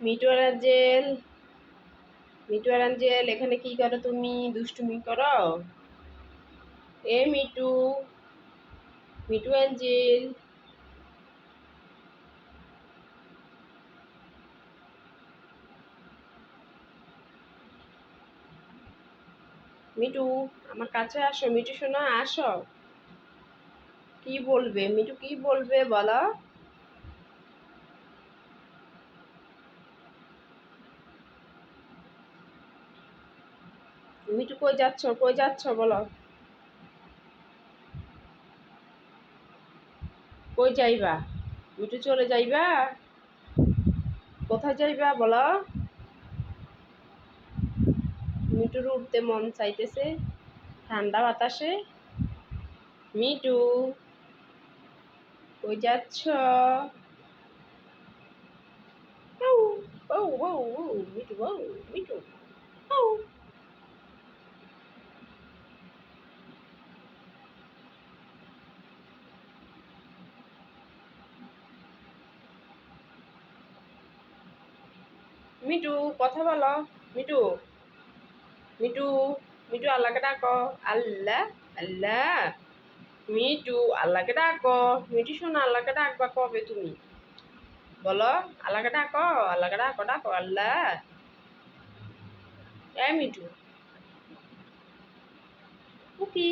Me too আর Angel, Mitu আর Angel, এখানে কি করো তুমি? দুষ্টুমি করো? এ মিটু মিটু আঞ্জেল। মিটু, আমার কাছে আসো। মিটু শোনা, আসো। কি বলবে? মিটু কি বলবে বলো? মিটু কই যাচ্ছ কই যাচ্ছ বলো? কই যাইবা? মিটু চলে যাইবা। কোথায় যাইবা বলো? মিটুর উঠতে মন চাইতেছে, ঠান্ডা বাতাসে। মিটু, কই যাচ্ছ? Me too me too. মিটু, কথা বলো। মিটু মিটু মিটু, আল্লাহকে ডাকো। আল্লাহ আল্লাহ, মিটু, আল্লাহকে ডাকো। মিটু, শোনো, আল্লাহকে ডাকবা কবে তুমি? বলো, আল্লাহকে ডাকো আল্লাহকে ডাকো ডাকো, আল্লাহ। এ মিটু। কি?